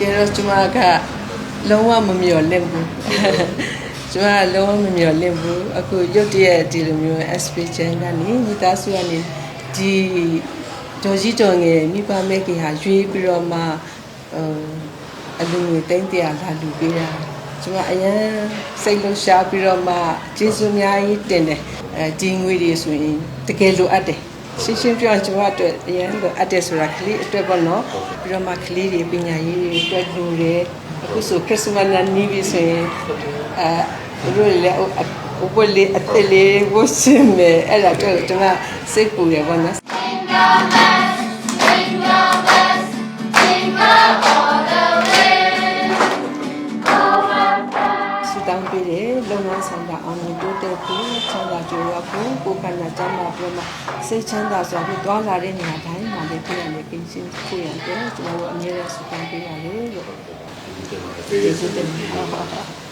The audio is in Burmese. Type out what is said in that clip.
တော့ကျမကလုံးဝမမျှော်လင့်ဘူးကျမကလုံးဝမမျှော်လင့်ဘူးအခုရုတ်တရက်ဒီလိုမျိုး SP channel ကနေမိသားစုကနေဒီဒေါ်ကြီးတော်ငယ်မိဘမဲခင်ဟာရွေးပြီးတော့မှဟိုအလူငွေတိမ့်တရာလာလူပေးတာကျမအရင်စိတ်လှရှားပြီးတော့မှကျေးဇူးအများကြီးတင်တယ်အဲဒီငွေတွေဆိုရင်တကယ်လိုအပ်တယ် ရှင်းရှင်းပြောရင်ကျွန်မအတွက်အရင်လိုအပ်တယ်ဆိုတာကလေးအတွက်ပေါ့နော်ပြီးတော့မှကလေးတွေပညာရေးတွေအတွက်လိုတယ်အခုဆိုခရစ်စမတ်နဲ့နီးပြီဆိုရင်အဲဘယ်လိုလဲအဘလေးအသက်လေးဝတ်စင်မယ်အဲ့ဒါတော့ကျွန်မစိတ်ပူတယ်ပေါ့နော်စတောင်းပေးတယ်လုပ်ငန်းဆောင်တာအောင်မြင်တိုးတက်ဖို့ ချမ်းသာကြွယ်ဝဖို့ကိုယ်ခန္ဓာကျန်းမာပြီးတော့စိတ်ချမ်းသာစွာဖြင့်တွားလာတဲ့နေရာတိုင်းမှာလည်းပြည်ရမယ်ကင်းရှင်းဖို့ရတဲ့ကျွန်တော်တို့အမြဲတမ်းစတောင်းပေးရတယ်လို့ကျေးဇူးတင်ပါတယ်